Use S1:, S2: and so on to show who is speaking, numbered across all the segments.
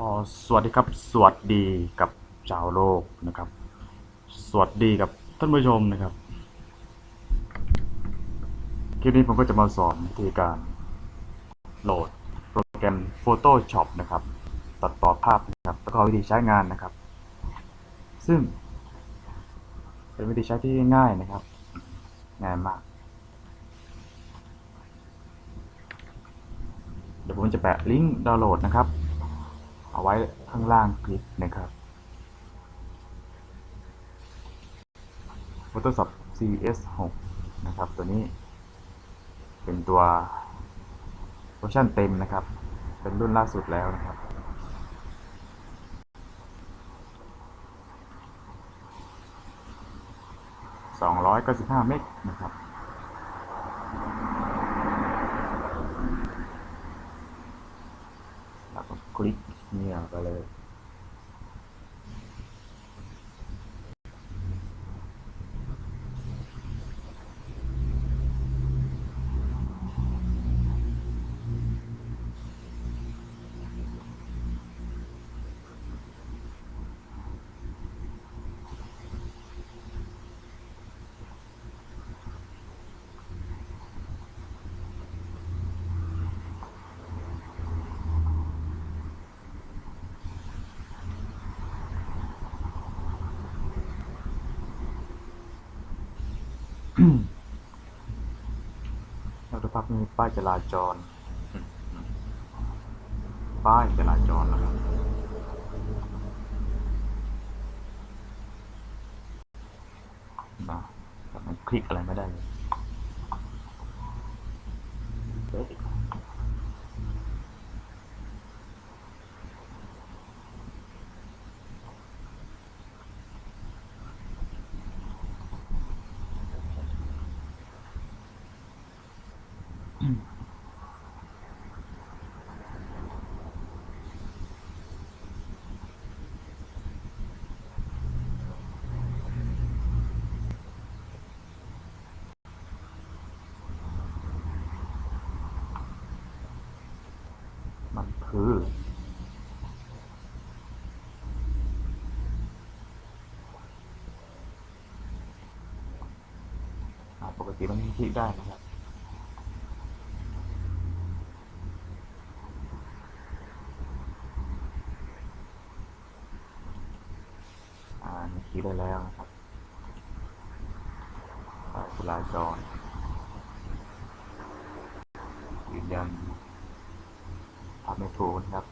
S1: ก็สวัสดีครับ สวัสดีกับชาวโลกนะครับ สวัสดีกับท่านผู้ชมนะครับ คลิปนี้ผมก็จะมาสอนวิธีการโหลดโปรแกรม Photoshop นะครับ ตัดต่อภาพนะครับ แล้วก็วิธีใช้งานนะครับ ซึ่ง เป็นวิธีใช้ที่ง่ายนะครับ ง่ายมาก เดี๋ยวผมจะแปะลิงก์ดาวน์โหลดนะครับ เอาไว้ข้างล่างคลิปนะครับ Photoshop CS6 นะครับ ตัวนี้ เป็นตัวเวอร์ชันเต็มนะครับ เป็นรุ่นล่าสุดแล้วนะครับ295เมกนะครับแล้วก็คลิก เนี่ยไแล้วก็พักมีป้ายจราจร ป้ายจราจรนะครับนะแต่มันคลิกอะไรไม่ได้เลย มันคือ ปกติมันคิดได้นะครับ อ่ามันคลิกได้แล้วนะครับป้ายจราจรยืนยันภาพไม่ถูกนะครับ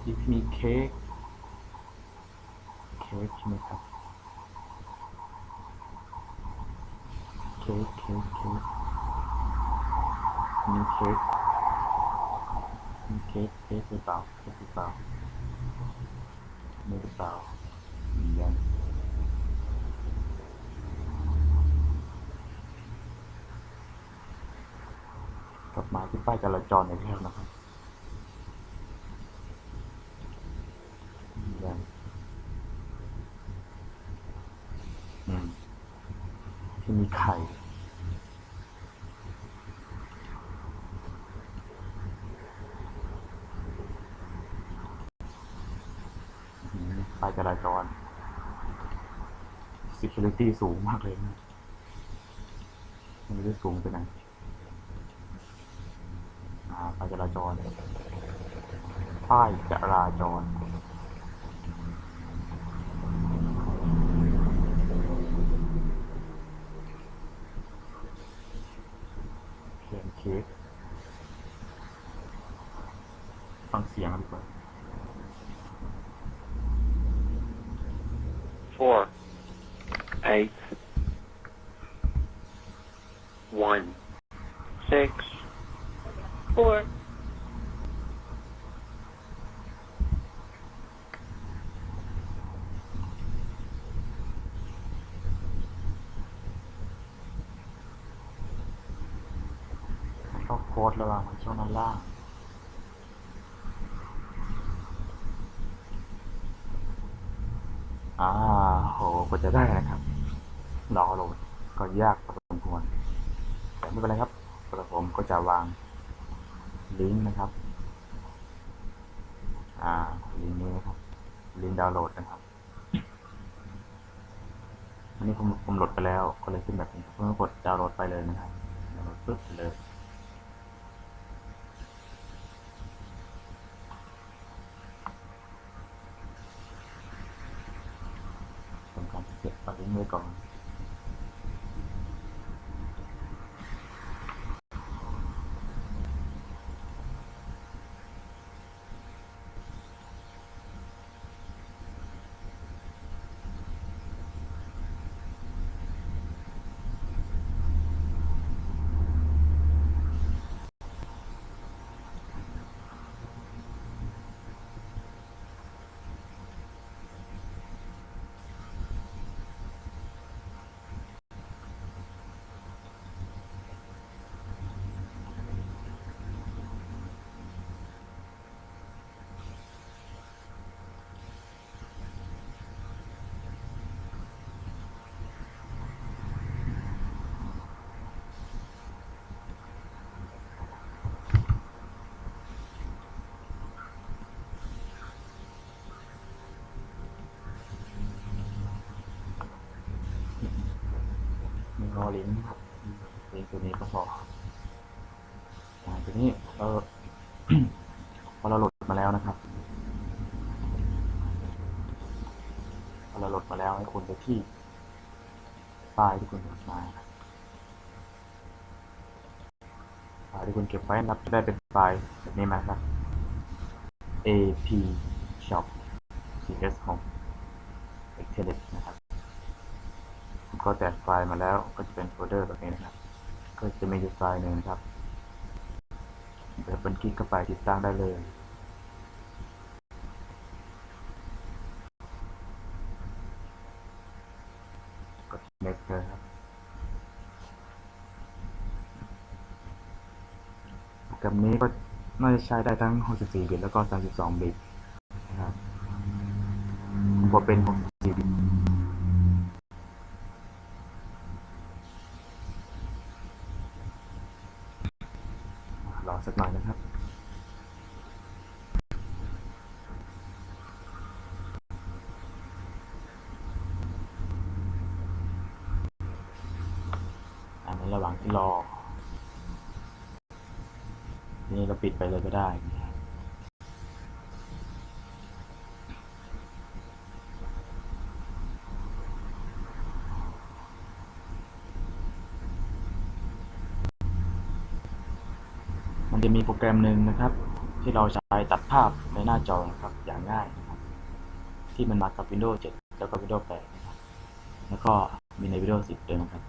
S1: ที่มีเค้กเค้กใช่ไหมครับเค้กเค้กเค้กมีเค้กมีเค้กเค้กหรือเปล่าเค้กหรือเปล่าไม่หรือเปล่ายืนยันกลับมาที่ป้ายจราจรอีกแล้วนะครับยืนยันอืม ที่ มีไข่ไป้ายจราจร security สูงมากเลยนะไม่รู้สูงไปไหนอ่าป้ายจราจรป้ายจราจร เขียนเค้กฟังเสียงกันดีกว่า แล้วก็โค้ดระหว่างไว้ช่วงนั้นล่างอ่าโหกว่าจะได้นะครับรอโหลดก็ยากพอสมควรแต่ไม่เป็นไรครับกระผมก็จะวางลิงก์นะครับ อ่าลิงก์นี้นะครับลิงก์ดาวน์โหลดนะครับอันนี้ผมผมโหลดไปแล้วก็เลยขึ้นแบบนี้ผมก็กดดาวน์โหลดไปเลยนะครับดาวน์โหลดปึ๊บเลยทำการ เก็บ นอลิงครับลิงก์ตัวนี้ก็พออ่าทีนี้เราพอเราโหลดมาแล้วนะครับพอเราโหลดมาแล้วให้คุณไปที่ไฟล์ที่คุณโหลดมาไฟล์ที่คุณเก็บไว้นะครับจะได้เป็นไฟล์แบบนี้มาครับ ap shop cs home x l นะครับ ก็แตกไฟล์มาแล้วก็จะเป็นโฟลเดอร์แบบนี้นะครับ ก็จะมีอยู่ไฟล์หนึ่งครับเดี๋ยวเป็นคลิกเข้าไปติดตั้งได้เลยกด next เลยครับโปรแกรมนี้ก็น่าจะใช้ได้ทั้ง 64 บิตแล้วก็ 32 บิตนะครับผมเป็น 64 บิต รอสักหน่อยนะครับ อ่าในระหว่างที่รอ นี่เราปิดไปเลยก็ได้นะครับมันจะมี โปรแกรมหนึ่งนะครับ ที่เราใช้ตัดภาพในหน้าจอนะครับอย่างง่ายนะครับ ที่มันมากับ Windows 7 แล้วก็ Windows 8นะครับแล้วก็มีใน Windows 10ด้วยนะครับ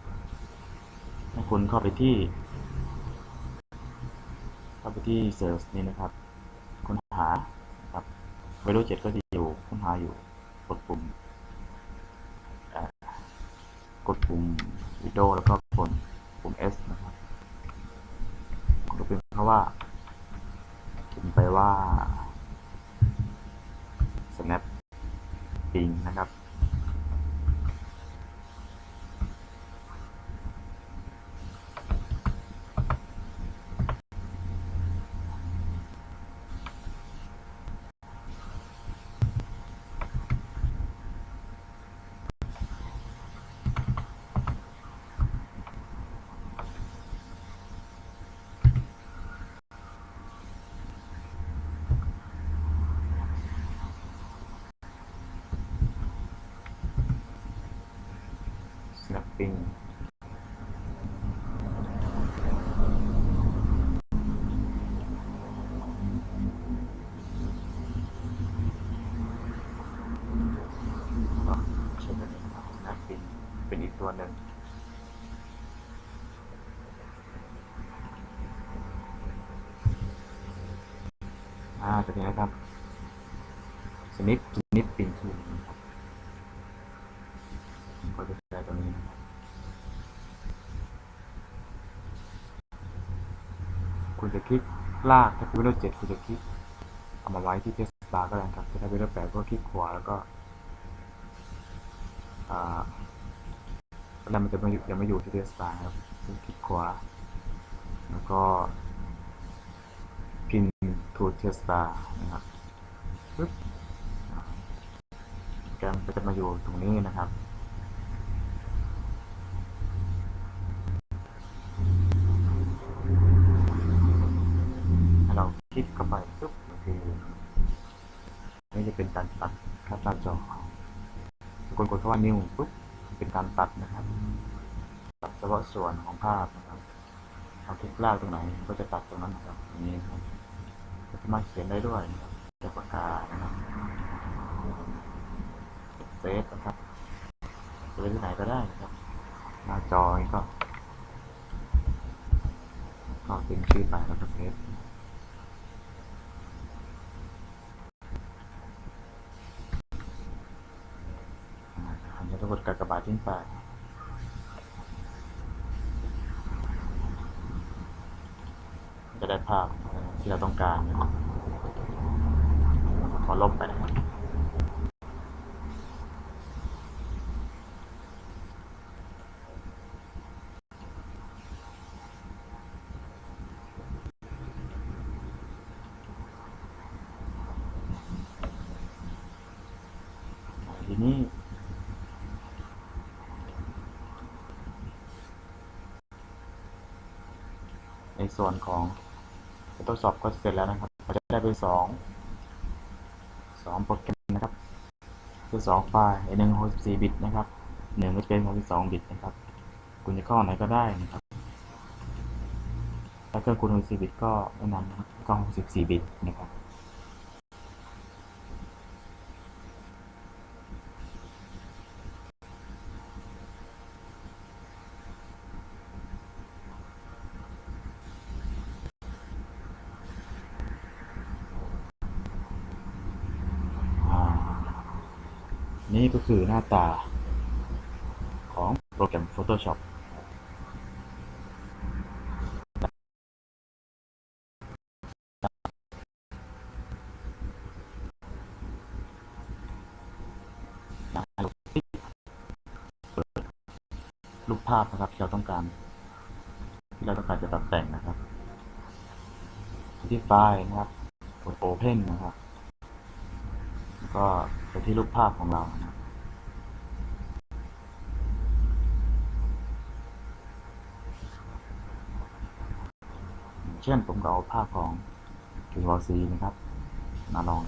S1: ถ้าคุณเข้าไปที่ เข้าไปที่ Search นี่นะครับค้นหาครับ Windows 7 ก็จะอยู่ค้นหาอยู่กดปุ่มกดปุ่ม Windows แล้วก็กดปุ่ม S นะครับก็เป็นเพราะว่า ไปว่า snap ping นะครับ snapping ก็ใช้แบบนี้นะครับ snapping เป็นอีกตัวหนึ่งอ่าตัวนี้นะครับ snip snip pin tool นะครับ ผมก็จะใช้ตัวนี้นะครับ คุณจะคลิกลากถ้าเป็น Windows 7คุณจะคลิกเอามาไว้ที่ test bar ก็ได้ครับถ้าเป็น Windows 8ก็คลิกขวาแล้วก็อ่าแล้วมันจะไม่อยู่ยังไม่อยู่ที่ test bar ครับคลิกขวา แล้วก็พิน to test bar นะครับปึ๊บโปรแกรมก็จะมาอยู่ตรงนี้นะครับ ให้เราค ลิกเข้าไปปุ๊บมันคือนี่จะเป็นการตัดครับหน้าจอกดกดเข้าว่า new ปุ๊บเป็นการตัดนะครับ ตัดเฉพาะส่วนของภาพนะครับเอาคลิกลากตรงไหนก็จะตัดตรงนั้นนะครับอย่างนี้ครับสามารถเขียนได้ด้วยนะครับจะปากกานะครับเซฟนะครับจะไปที่ไหนก็ได้นะครับ หน้าจอก็ก็เป็นชื่อไปแล้วก็เซฟ อันนี้ ต้องกดกากบาททิ้งไป จะได้ภาพที่เราต้องการนะครับขอลบไปนะครับทีนี้ ส่วนของทดสอบก็เสร็จแล้วนะครับเราจะได้ไปสองสองโปรแกรมนะครับ คือสองไฟล์หนึ่ง64บิตนะครับหนึ่งก็จะเป็น62บิตนะครับ คุณจะเข้าไหนก็ได้นะครับถ้าเครื่องคุณ64บิตก็แนะนำนะครับก็64บิตนะครับ นี่ก็คือหน้าตาของโปรแกรม Photoshop รูปภาพนะครับที่เราต้องการ ที่เราต้องการจะตัดแต่งนะครับ ที่ไฟล์นะครับกด Open นะครับ ก็ไปที่รูปภาพของเรานะเช่นผมก็เอาภาพของคิวซีนะครับ มาลอง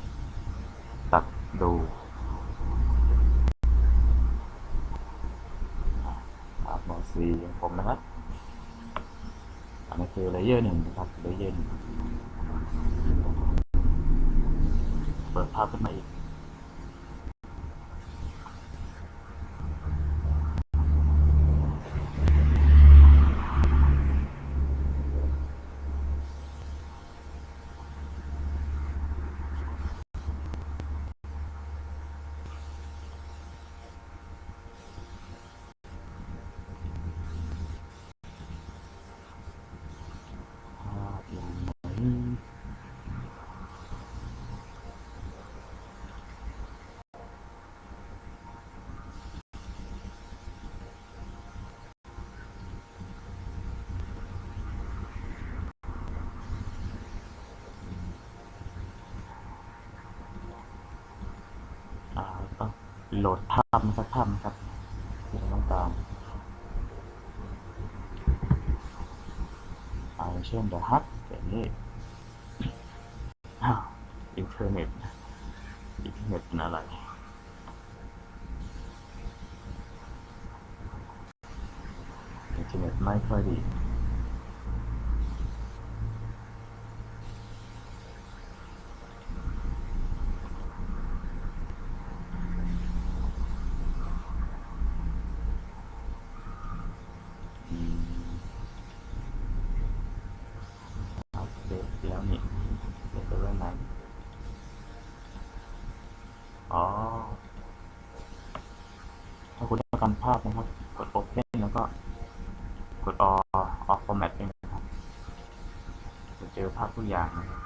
S1: ตัดดูอ่าภาพบอซีของผมนะครับอันนี้คือเลเยอร์หนึ่งนะครับเลเยอร์หนึ่งเปิดภาพขึ้นมาอีก ภาพอย่างไหนอ่าต้อง โหลดภาพมาสักภาพนะครับที่เราต้องการอ่าอย่างเช่น The Hut แบบนี้อ้าวอินเทอร์เน็ตอินเทอร์เน็ตเป็นอะไรอินเทอร์เน็ตไม่ค่อยดี อืม เอาเสร็จแล้วนี่เสร็จแล้วนั้น อถ้าคุณต้องการภาพนะครับ กด Open แล้วก็ กด All Off Format เองนะครับจะเจอภาพทุกอย่างนะครับ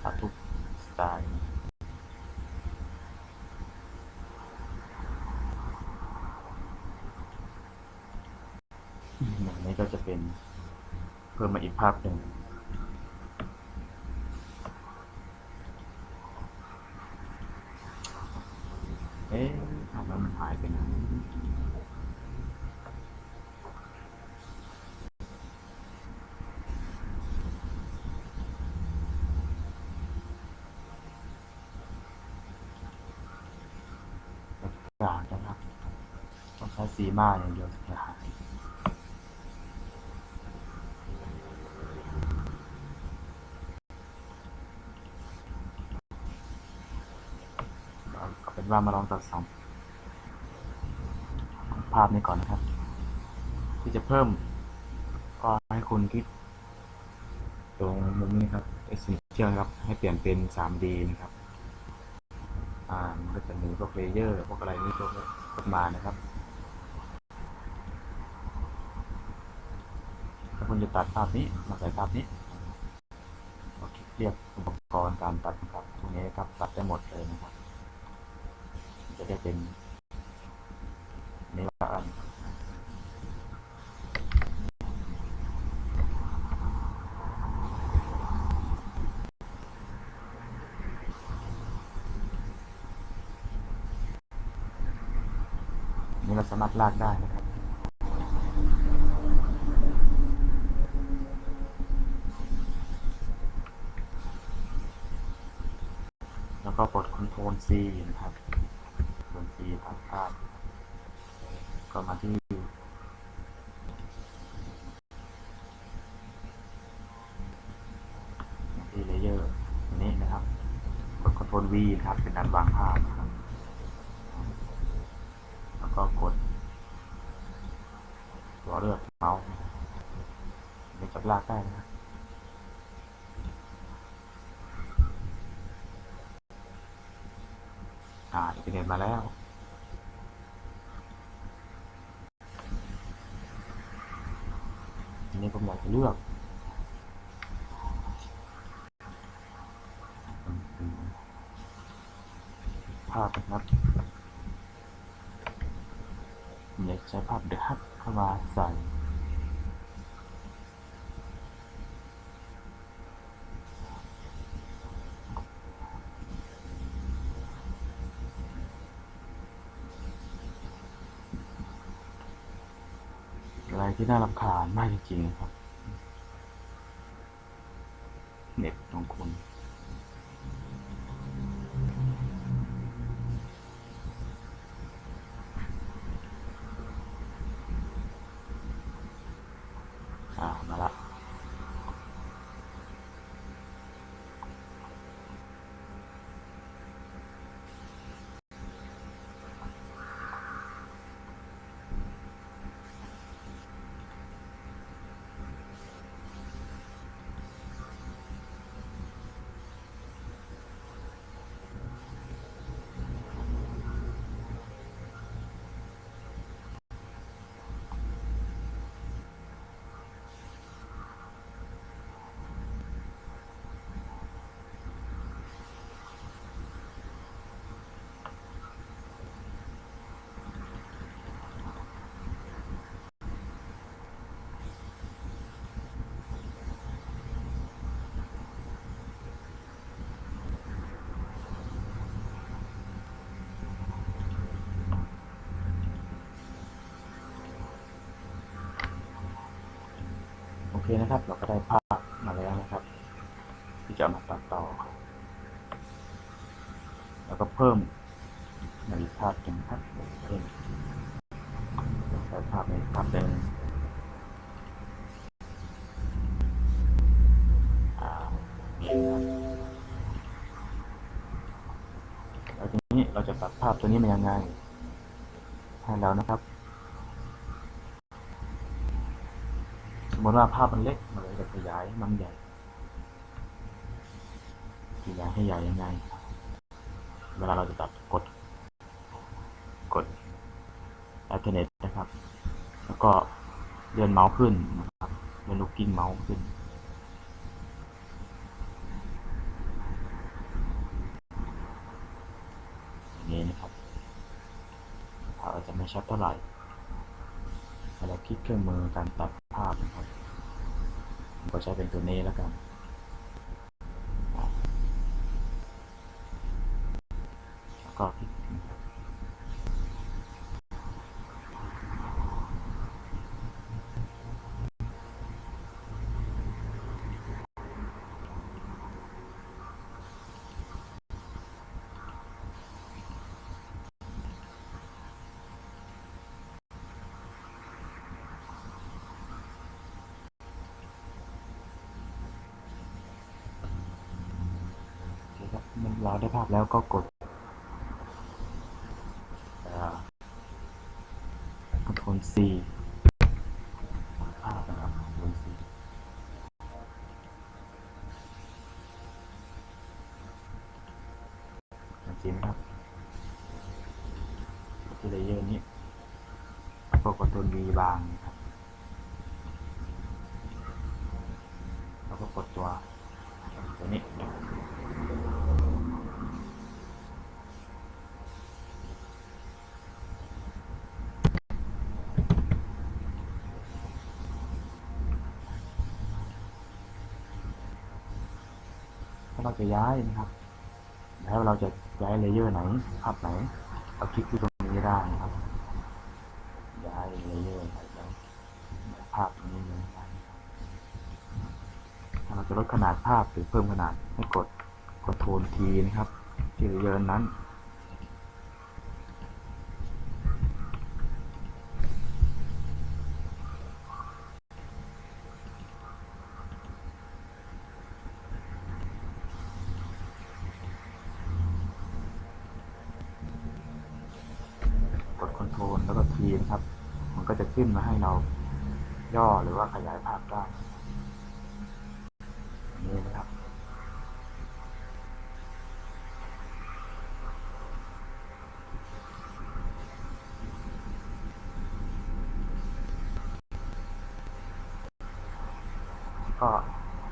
S1: ภาพทุกสไตล์อย่างนี้ก็จะเป็นเพิ่มมาอีกภาพหนึ่ง อะแล้วมันหายไปไหน กลางนะครับต้องใช้สีมาอย่างเดียวถึงจะหายเอาเป็นว่ามาลองตัดสองภาพนี้ก่อนนะครับ ที่จะเพิ่มก็ให้คุณคลิกตรงมุมนี้ครับ Essential นะครับ ให้เปลี่ยนเป็น 3D นะครับ อ่ามันก็จะมีพวกเลเยอร์พวกอะไรนี่พวกพวมานะครับ ถ้าคุณจะตัดภาพนี้มาใส่ภาพนี้เคเรียกอุปกรณ์การตัดครับตรงนี้ครับตัดได้หมดเลยนะครับ จะได้เป็นละอันนี่เรามารถลากได้นะครับ แล้วก็กด Ctrl C นะครับ Ctrl C ทางภาพก็มาที่ที่เลเยอร์นี้นะครับ กด Ctrl V นะครับเป็นการวางภาพนะครับ แล้วก็กดตัวเลือกเมาส์นะครับเดี๋ยวจับลาก ได้นะอ่าอินเทอร์เน็ตมาแล้วทีนี้ผมอยากจะเลือกภาพนะครับอยากใช้ภาพเดือะฮัทเข้ามาใส่ ที่น่ารำคาญมากจริงๆนะครับ เคนะครับ เราก็ได้ภาพมาแล้วนะครับ ที่จะมาตัดต่อ แล้วก็เพิ่มในภาพหนึ่งครับเพิ่มใส่ภาพในภาพเดิมอ่านี่นะครับแล้วทีนี้เราจะตัดภาพตัวนี้มายังไงให้เรานะครับ สมมติว่าภาพมันเล็กเราเลยจะขยายมันใหญ่ ขยายให้ใหญ่ยังไง เวลาเราจะตัดกด กด Alternate นะครับ แล้วก็เลื่อนเมาส์ขึ้นนะครับเลื่อนลูกกิ้งเมาส์ขึ้นอางนี้นะครับภาพอาจจะไม่ชัดเท่าไหร่เราคลิกเครื่องมือการตัด ภาพนะครับ ก็ใช้เป็นตัวนี้แล้วกันก็คลิก เราได้ภาพแล้วก็กดคอนโทรล C ภาพนะครับคอนโทรล C จริงครับที่เลเยอร์นี้แล้วก็คอนโทรล V บางนะครับ แล้วก็กดตัวตัวนี้ ถ้าเราจะย้ายนะครับ แล้วเราจะย้ายเลเยอร์ไหนภาพไหนเราคลิกที่ตรงนี้ได้นะครับ ย้ายเลเยอร์ไหนแล้วภาพนี้เลยได้นะครับถ้าเราจะลดขนาดภาพหรือเพิ่มขนาดให้กดกดโทนทีนะครับที่เลเยอร์นั้น โทรลแล้วก็ทีนะครับ มันก็จะขึ้นมาให้เราย่อหรือว่าขยายภาพได้นี่นะครับก็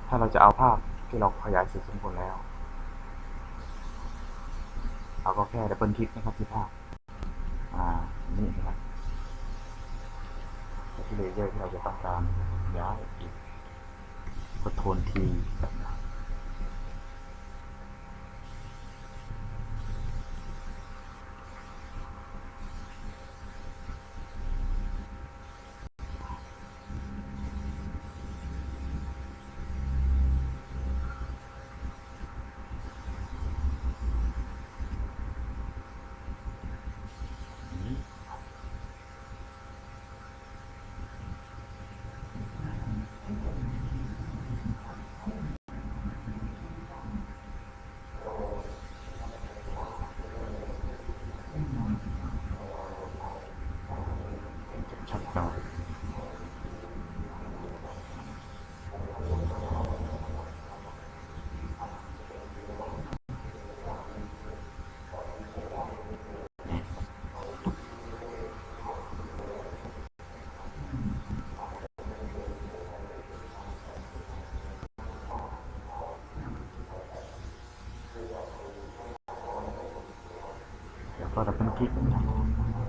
S1: ถ้าเราจะเอาภาพที่เราขยายเสร็จสมบูรณ์แล้ว เราก็แค่ดับเบิลคลิกนะครับที่ภาพอ่า นี่นะครับเลเยอร์ที่เราจะต้องการย้ายอีกก็โทนทีแบบ นี้ชัด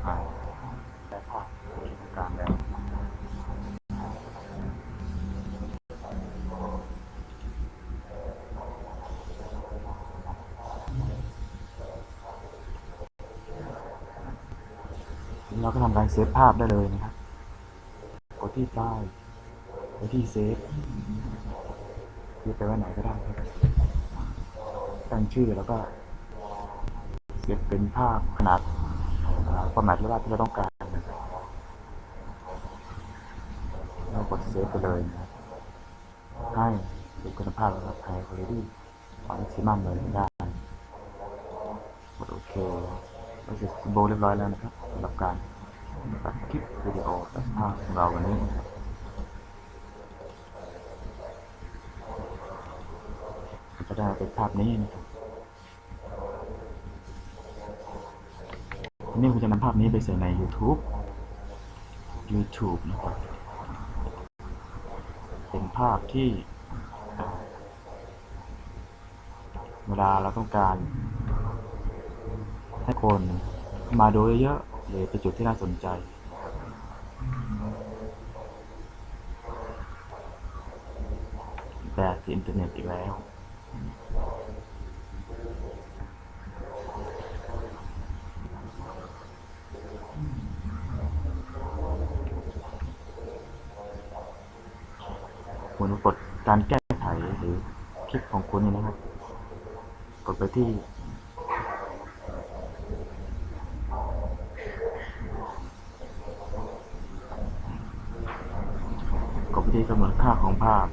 S1: ห ที่ต้องการแล้วเราก็ทำการเซฟภาพได้เลยนะครับ กดที่ไฟล์กดที่เซฟเซฟไปไว้ไหนก็ได้ครับตั้งชื่อแล้วก็เซฟเป็นภาพขนาดฟอร์แมตหรือว่าที่เราต้องการนะครับเรากดเซฟไปเลยนะครับให้ดูคุณภาพระดับไฮคุณภาพออ x ิมัมเลยได้กดโอเคก็เสร็จโบเรียบร้อยแล้วนะครับสำหรับการตัดคลิปวิดีโอตัดภาพของเราวันนี้ก็จะได้เป็นภาพนี้นะครับทีนี้ผมจะนำภาพนี้ไปใส่ใน YouTube YouTube นะครับ ภาพที่ เวลาเราต้องการ ให้คนมาดูเยอะๆหรือเป็นจุดที่น่าสนใจแบบที่อินเทอร์เน็ตอีกแล้ว ณกดการแก้ไขหรือคลิปของคุณนี่นะครับ กดไปที่กดไปที่กำหนดค่าของภาพ